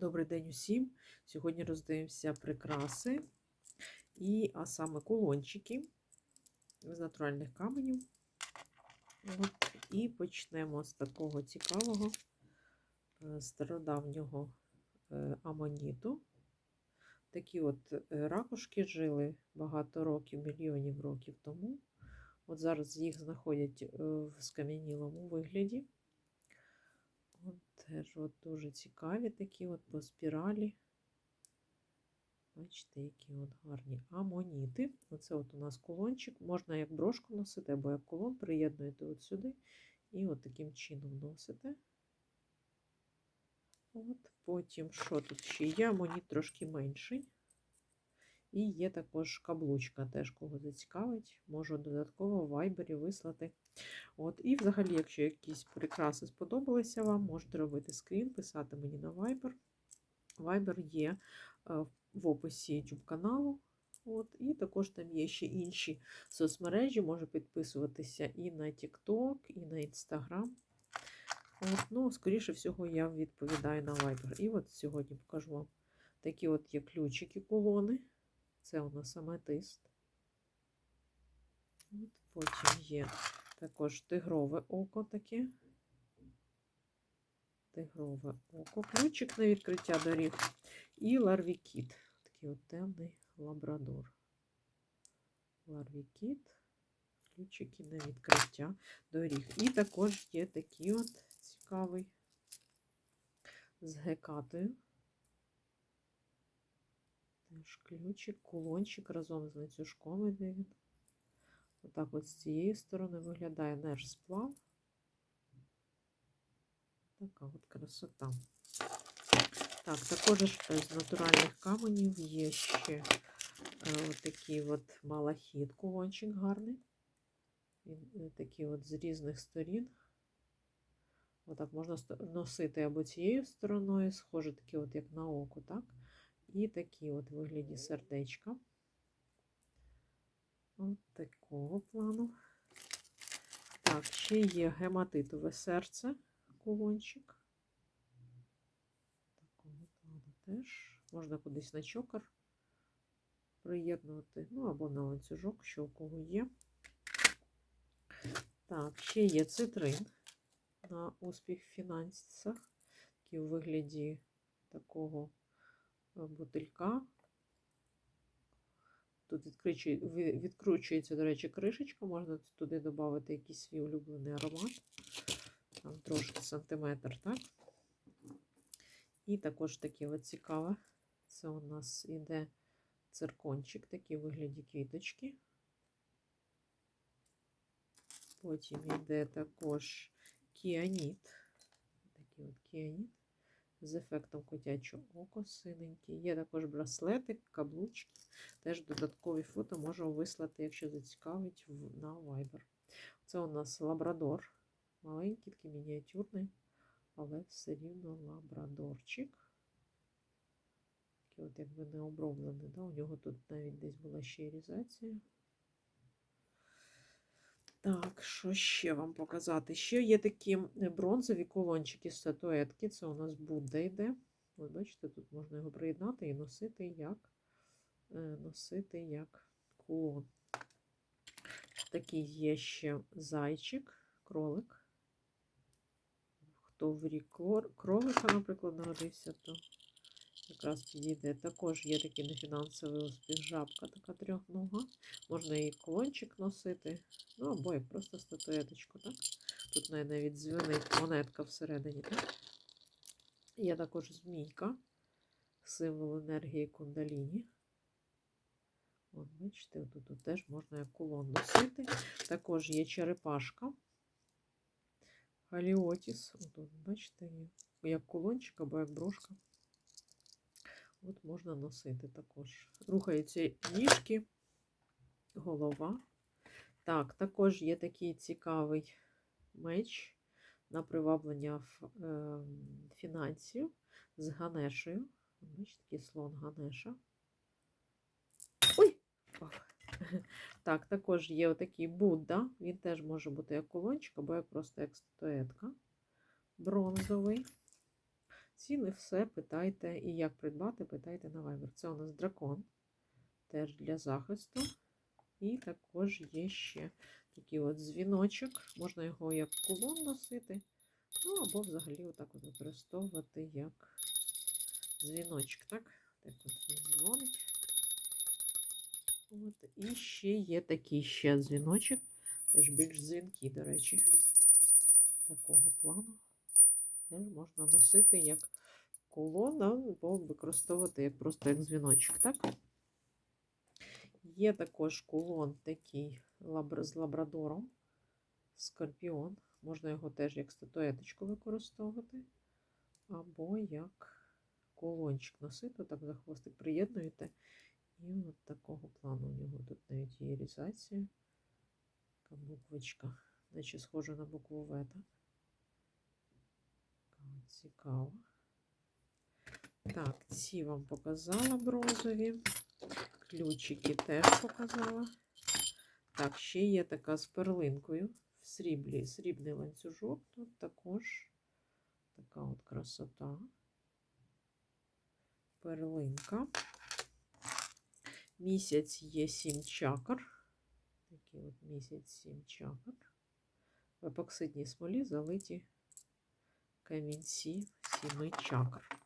Добрий день усім. Сьогодні роздивимося прикраси, і, а саме кулончики з натуральних каменів. От, і почнемо з такого цікавого е, стародавнього е, амоніту. Такі от е, ракушки жили багато років, мільйонів років тому. От зараз їх знаходять в скам'янілому вигляді. От теж от дуже цікаві такі от по спіралі. Бачите, які от гарні амоніти. Оце от у нас кулончик. Можна як брошку носити, або як кулон, приєднуєте от сюди і от таким чином носите. От Потім, що тут ще є? Амоніт трошки менший. І є також каблучка, теж кого зацікавить, можу додатково в вайбері вислати. От, І взагалі, якщо якісь прикраси сподобалися вам, можете робити скрін, писати мені на Viber. Viber є е, в описі YouTube каналу. От, І також там є ще інші соцмережі, може підписуватися і на TikTok, і на Instagram. От, ну, Скоріше всього, я відповідаю на Viber. І от сьогодні покажу вам такі от є ключики, колони. Це у нас аметист. От, Потім є також тигрове око таке. Тигрове око, ключик на відкриття доріг. І ларвікіт. Такий от темний лабрадор. Ларвікіт, ключики на відкриття доріг. І також є такий от цікавий з гекатою. Теж ключик, кулончик разом з ланцюжком іде він. Отак от з цієї сторони виглядає наш сплав. Така от красота. Так, також з натуральних каменів є ще е, такий от малахіт, кулончик гарний. Він такий от з різних сторін. Отак можна носити або цією стороною, схоже, такі от як на око, так? І такі от вигляді сердечка. От такого плану. Так, ще є гематитове серце, кулончик. Такого плану теж. Можна кудись на чокер приєднувати, ну або на ланцюжок, що у кого є. Так, ще є цитрин на успіх в фінансах, такий у вигляді такого бутилька. Тут відкручується, до речі, кришечка, можна туди додати якийсь свій улюблений аромат. Там трошки сантиметр, так? І також таке от цікаве. Це у нас іде циркончик, такий у вигляді квіточки. Потім йде також кіаніт. Такий от кіаніт з ефектом котячого око синенький. Є також браслетик, каблучки. Теж додаткові фото можу вислати, якщо зацікавить, на Viber. Це у нас лабрадор. Маленький, такий мініатюрний, але все рівно лабрадорчик. Такий от якби не оброблений. Да? У нього тут навіть десь була ще ірізація. Так, що ще вам показати? Ще є такі бронзові колончики статуетки. Це у нас Будда йде. Ось бачите, тут можна його приєднати і носити як носити як кулон. Такий є ще зайчик, кролик. Хто в рік кролика, наприклад, народився, то якраз підійде. Також є такий нефінансовий успіх, жабка, така трьохнога. Можна і колончик носити, ну або як просто статуеточку. так? Тут навіть дзвінить монетка всередині. так? Є також змійка, символ енергії кундаліні. От, бачите, тут, теж можна як кулон носити. Також є черепашка. Галіотіс. Тут, бачите, як кулончик або як брошка. От можна носити також. Рухаються ніжки, голова. Так, також є такий цікавий меч на приваблення фінансів з Ганешею. Бачите, слон Ганеша. Ой! Так, також є отакий Будда. Він теж може бути як колончик, або як просто як статуетка. Бронзовий. Ціни все питайте. І як придбати, питайте на Viber. Це у нас дракон, теж для захисту. І також є ще такий от дзвіночок. Можна його як кулон носити, ну або взагалі отак от використовувати як дзвіночок. Так, так от він дзвонить. От. І ще є такий ще дзвіночок. Теж більш дзвінки, до речі, такого плану. Теж можна носити як кулон, або використовувати як просто як дзвіночок. Так? Є також кулон такий з лабрадором, скорпіон. Можна його теж як статуеточку використовувати, або як кулончик носити, так за хвостик приєднуєте. І от такого плану у нього тут навіть є ірізація. Така буквочка, наче схожа на букву В. Так? Цікаво. Так, ці вам показала бронзові. Ключики теж показала. Так, ще є така з перлинкою в сріблі, срібний ланцюжок. Тут також така от красота. Перлинка. Місяць є сім чакр. Такий от місяць сім чакр. В епоксидній смолі залиті камінці сіми чакр.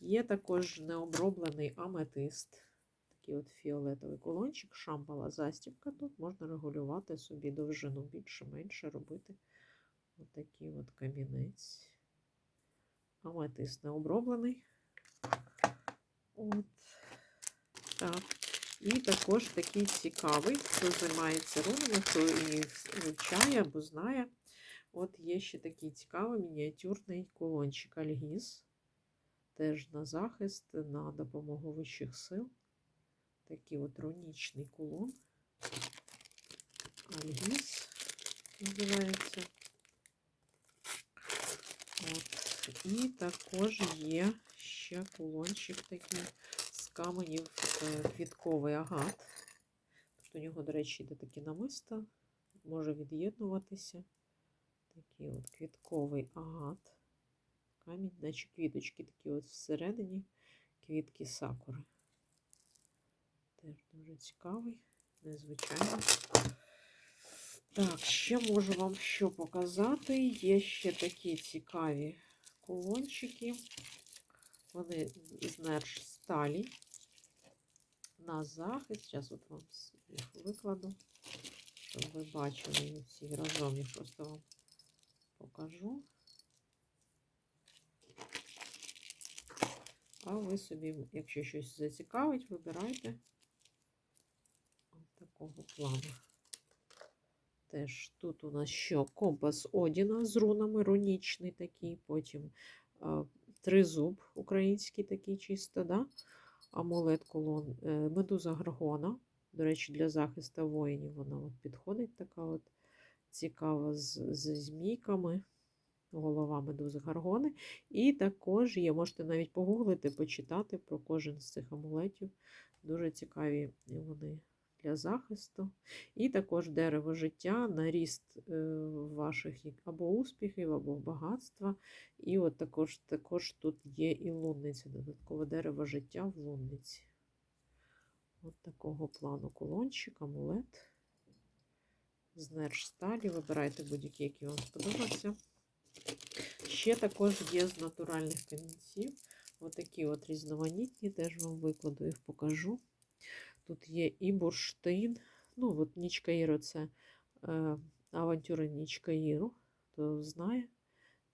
Є також необроблений аметист. Такий от фіолетовий колончик, шампала застібка. Тут можна регулювати собі довжину більше-менше робити отакий от камінець. Аметист необроблений. От так. І також такий цікавий, хто займається рунами, хто і вивчає або знає. От є ще такий цікавий мініатюрний кулончик Альгіз. Теж на захист, на допомогу вищих сил. Такий от рунічний кулон. Альгіз називається. От. І також є ще кулончик такий з каменів е, квітковий агат. Тут у нього, до речі, йде такі намиста, може від'єднуватися. Такий от квітковий агат. Камінь, наче квіточки такі от всередині, квітки сакури. Теж дуже цікавий, незвичайний. Так, ще можу вам що показати. Є ще такі цікаві кулончики. Вони з нерж сталі. На захист. Зараз от вам їх викладу, щоб ви бачили всі разом. Я просто вам покажу. А ви собі, якщо щось зацікавить, вибирайте такого плану. Теж тут у нас що компас Одіна з рунами, рунічний такий, потім а, тризуб український такий чисто, да? амулет колон, е, медуза Гаргона. До речі, для захисту воїнів вона от підходить така от цікава з, з змійками, голова медузи Гаргони. І також є, можете навіть погуглити, почитати про кожен з цих амулетів. Дуже цікаві вони для захисту. І також дерево життя на ріст е, ваших або успіхів, або багатства. І от також, також тут є і лунниця, додаткове дерево життя в лунниці. От такого плану кулончик, амулет. З нержсталі. Вибирайте будь-які, які вам сподобаються. Ще також є з натуральних камінців. Отакі от різноманітні, теж вам викладу їх покажу. Тут є і бурштин. Ну, от Нічкаїро це е, авантюри Нічкаїру, хто знає.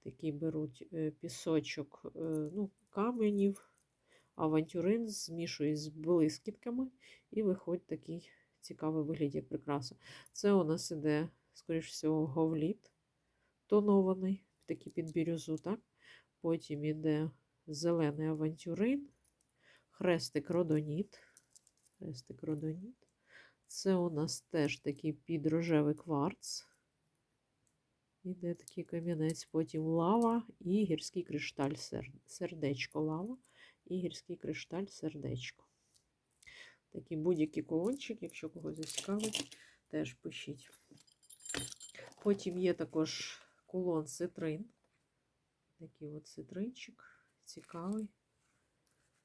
Такі беруть е, пісочок е, ну, каменів, авантюрин, змішують з блискітками, і виходить такий цікавий вигляд, як прикраса. Це у нас іде, скоріш всього, говліт тонований, такий під бірюзу, так? Потім іде зелений авантюрин, хрестик родоніт. Хрестик родоніт. Це у нас теж такий підрожевий кварц. Іде такий кам'янець, потім лава і гірський кришталь, сердечко лава і гірський кришталь сердечко. Такий будь-який колончик, якщо когось зацікавить, теж пишіть. Потім є також кулон цитрин. Такий от цитринчик цікавий.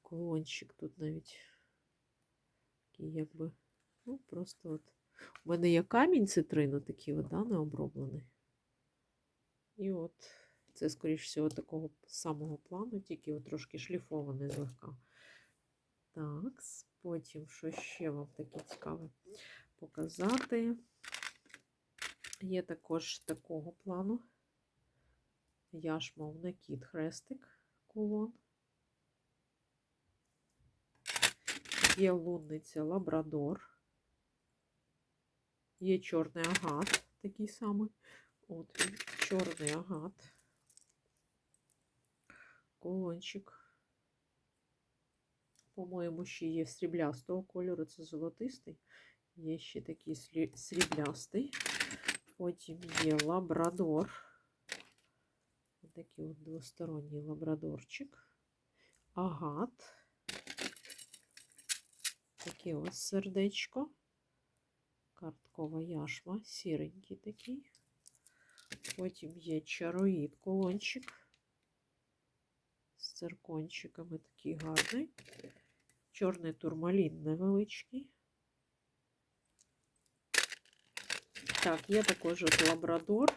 Колончик тут навіть такий якби, ну, просто от. У мене є камінь цитрину, такий от, да, не оброблений. І от це, скоріш всього, такого самого плану, тільки от трошки шліфований злегка. Так, потім, що ще вам таке цікаве показати. Є також такого плану. Яшмов накид хрестик кулон. Є лунниця Лабрадор. Є чорний агат, такий самий. От він, чорний агат. Колончик. По-моєму, ще є сріблястого кольору, це золотистий. Є ще такий сріблястий. Потім є лабрадор. Ось такий от двосторонній лабрадорчик. Агат. Таке ось сердечко. Карткова яшма, сіренький такий. Потім є чароїд колончик. З циркончиками такий гарний. Чорний турмалін невеличкий. Так, є також от лабрадор.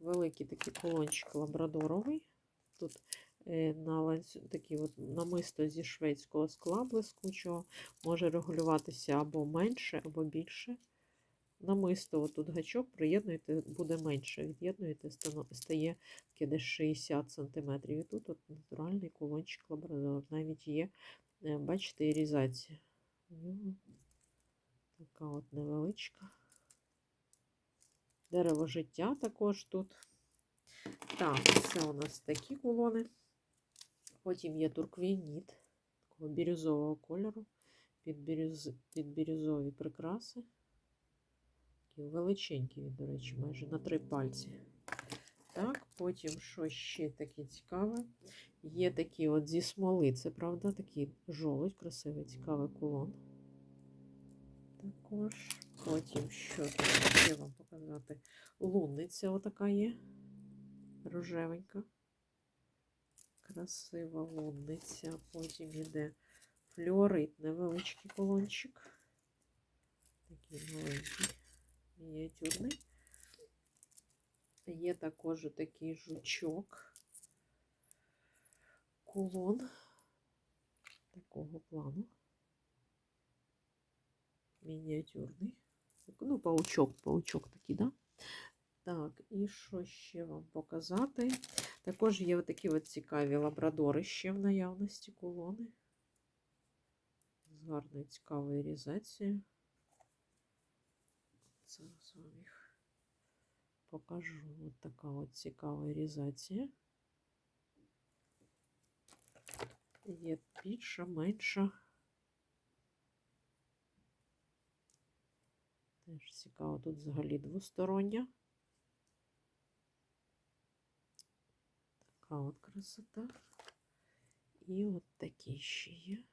Великий такий колончик лабрадоровий. Тут е, на такі от намисто зі шведського скла блискучого. Може регулюватися або менше, або більше. Намисто, тут гачок, приєднуєте, буде менше. Від'єднуєте, стає таке десь 60 см. І тут от натуральний колончик лабрадор. Навіть є, бачите, ірізація. У Така от невеличка. Дерево життя також тут. Так, це у нас такі колони. Потім є турквініт такого бірюзового кольору, під, бірюз... під прикраси. Такі величенькі, до речі, майже на три пальці. Так, потім, що ще таке цікаве? Є такі от зі смоли, це правда, такий жолудь, красивий, цікавий кулон. Також. Потім, що тут ще вам показати? Лунниця отака є. Рожевенька. Красива лунниця. Потім йде флюорит, невеличкий колончик. Такий маленький, мініатюрний. Є також такий жучок. Кулон такого плану. Мініатюрний. Ну, паучок, паучок такий, да? Так, і що ще вам показати? Також є такі от цікаві лабрадори ще в наявності колони. З гарною цікавою різацією. Зараз вам їх покажу. Ось така от цікава різація. Є більша, менша. Теж цікаво, тут взагалі двостороння. Така от красота. І от такі ще є.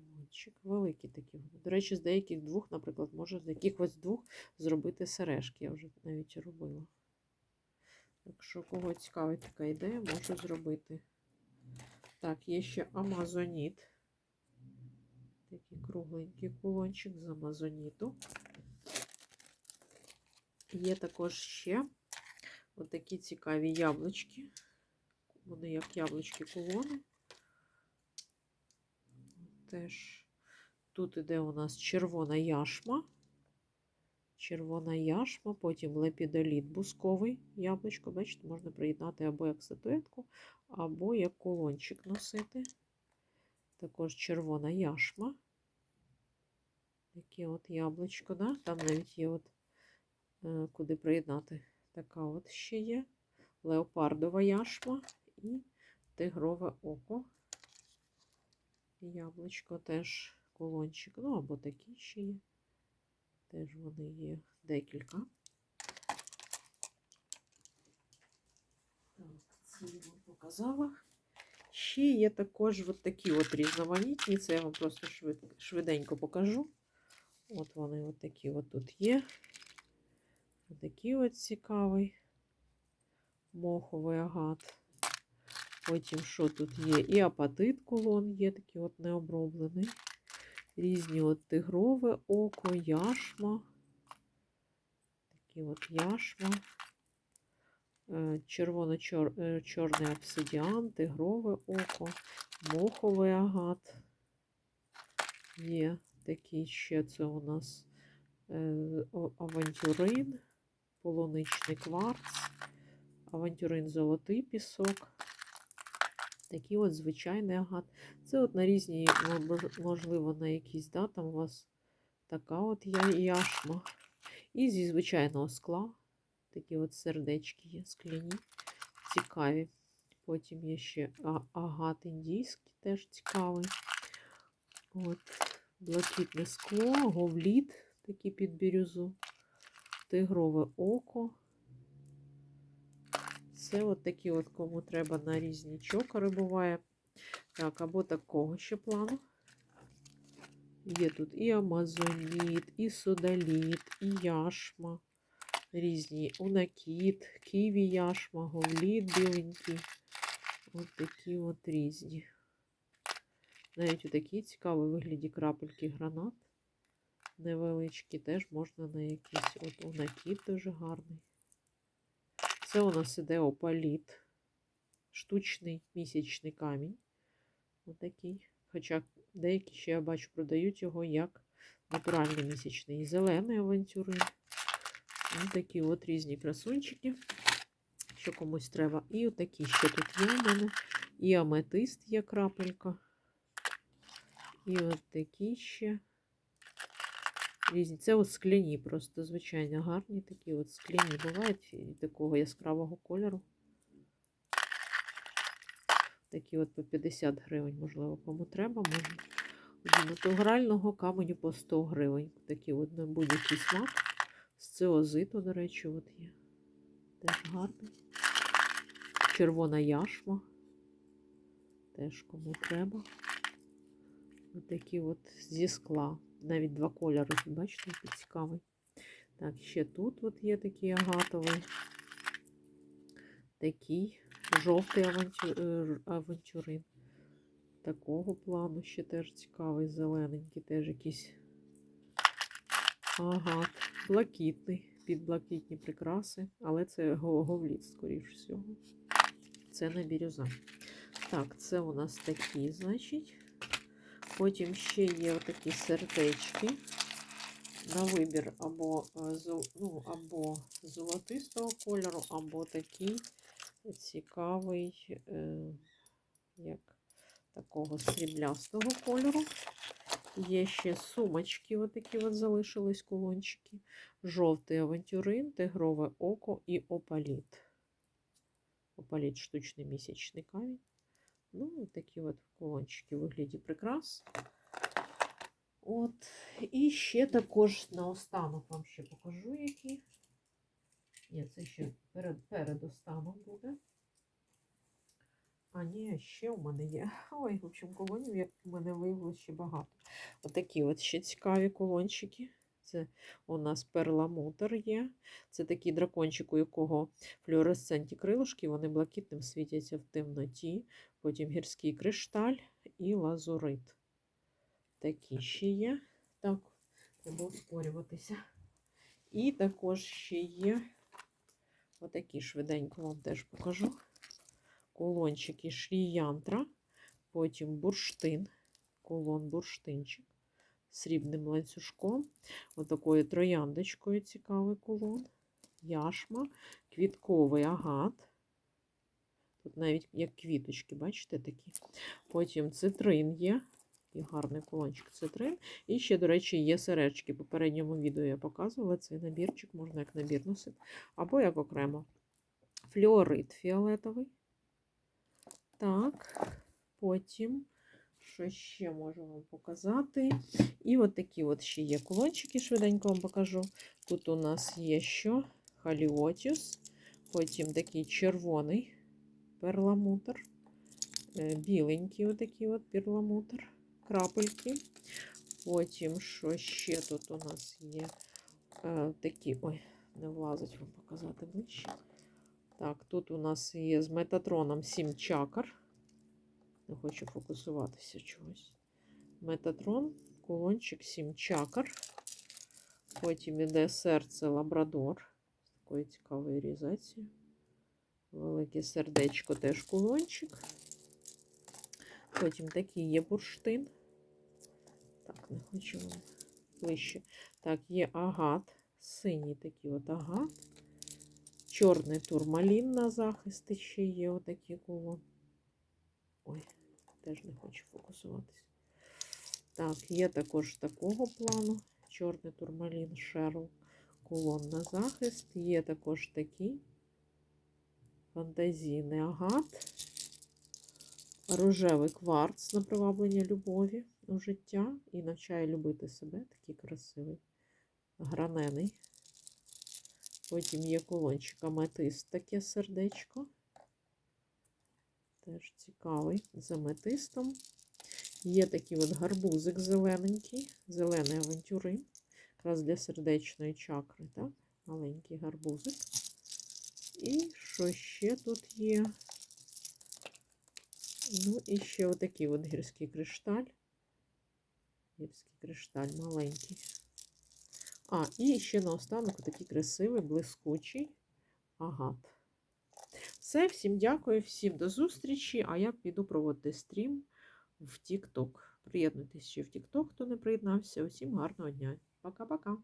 Колончик. Великий такий. До речі, з деяких двох, наприклад, може з якихось двох зробити сережки. Я вже навіть робила. Якщо кого цікавить така ідея, можу зробити. Так, є ще Амазоніт. Такий кругленький кулончик з амазоніту. Є також ще отакі цікаві яблучки. Вони як яблучки кулони. Теж тут іде у нас червона яшма. Червона яшма, потім лепідоліт бусковий яблучко. Бачите, можна приєднати або як статуетку, або як кулончик носити. Також червона яшма. Таке от яблучко, да? там навіть є от е, куди приєднати. Така от ще є. Леопардова яшма і тигрове око. Яблучко теж колончик. Ну, або такі ще є. Теж вони є декілька. Так, я вам показала. Ще є також от такі от різноманітні. Це я вам просто швид, швиденько покажу. От вони от такі от тут є. Такий от цікавий моховий агат. Потім, що тут є? І апатит колон є, такий от необроблений. Різні от тигрове око, яшма. Такі от яшма. Е, Червоно-чорний обсидіан, тигрове око, моховий агат. Є такий ще це у нас е, авантюрин, полуничний кварц, авантюрин золотий пісок. Такий от звичайний агат. Це от на різні, можливо, на якісь, да, там у вас така от яшма. І зі звичайного скла такі от сердечки є скляні, цікаві. Потім є ще агат індійський, теж цікавий. От, блакитне скло, говліт, такий під бірюзу, тигрове око. Це от такі от, кому треба на різні чокери буває. Так, або такого ще плану. Є тут і амазоніт, і содаліт, і яшма. Різні унакіт, ківі яшма, говліт біленький. От такі от різні. Навіть у такий цікавий вигляді крапельки гранат. Невеличкі теж можна на якийсь от унакіт дуже гарний. Це у нас іде опаліт, штучний місячний камінь. Отакий. Хоча деякі ще я бачу, продають його як натуральний місячний. І зелений авантюрин. Ось такі от різні красунчики, що комусь треба. І отакі ще тут є у мене. І аметист є крапелька. І от такі ще різні. Це от скляні, просто звичайно гарні такі от скляні бувають і такого яскравого кольору. Такі от по 50 гривень, можливо, кому треба, можна. Натурального каменю по 100 гривень. Такі от на будь-який смак. З цеозиту, до речі, от є. Теж гарний. Червона яшма. Теж кому треба. Такі от зі скла. Навіть два кольори, бачите, який цікавий. Так, ще тут от є такий агатовий. Такий жовтий авантю... е, авантюрин. Такого плану ще теж цікавий, зелененький, теж якийсь агат. Блакитний, під блакитні прикраси, але це говліт, скоріш всього. Це не бірюза. Так, це у нас такі, значить. Потім ще є отакі сердечки на вибір або, е, ну, або золотистого кольору, або такий цікавий, е, як такого сріблястого кольору. Є ще сумочки, отакі от залишились кулончики. Жовтий авантюрин, тигрове око і опаліт. Опаліт штучний місячний камінь. Ну, от такі от кулончики у вигляді прикрас. От. І ще також наостанок вам ще покажу, які. Ні, це ще перед, передостанок буде. А ні, ще у мене є. Ой, в общем, колонів як у мене виявилося ще багато. Отакі от ще цікаві колончики. Це у нас перламутр є. Це такий дракончик, у якого флюоресцентні крилишки, вони блакитним світяться в темноті. Потім гірський кришталь і лазурит. Такі ще є. Так, треба ускорюватися. І також ще є отакі швиденько вам теж покажу. Колончики шріянтра, потім бурштин, колон бурштинчик, срібним ланцюжком, отакою трояндочкою цікавий колон, яшма, квітковий агат. Тут навіть як квіточки, бачите, такі. Потім цитрин є. І гарний колончик цитрин. І ще, до речі, є сережки. В попередньому відео я показувала цей набірчик, можна як набір носити, або як окремо. Флюорит фіолетовий. Так, потім, що ще можу вам показати? І от такі от ще є кулончики, швиденько вам покажу. Тут у нас є що? Халіотіус, потім такий червоний перламутр, е, біленький отакий от перламутр, крапельки. Потім, що ще тут у нас є? Е, Такі, ой, не влазить вам показати ближче. Так, тут у нас є з метатроном 7 чакр. Не хочу фокусуватися чогось. Метатрон, кулончик 7 чакр. Потім іде серце Лабрадор. З такої цікавої різації. Велике сердечко теж кулончик. Потім такий є бурштин. Так, не хочу вам ближче. Так, є агат. Синій такий от агат. Чорний турмалін на захист ще є отакий кулон. Ой, теж не хочу фокусуватися. Так, є також такого плану. Чорний турмалін Шерл. Кулон на захист. Є також такий фантазійний агат. Рожевий кварц на приваблення любові у життя і навчає любити себе. Такий красивий, гранений. Потім є колончик аметист, таке сердечко. Теж цікавий з аметистом. Є такий от гарбузик зелененький, зелений авантюрин. Якраз для сердечної чакри, так? Маленький гарбузик. І що ще тут є? Ну, і ще отакий от гірський кришталь. Гірський кришталь маленький. А, і ще наостанок такий красивий, блискучий агат. Все, всім дякую, всім до зустрічі. А я піду проводити стрім в TikTok. Приєднуйтесь ще в TikTok, хто не приєднався. Усім гарного дня. Пока-пока.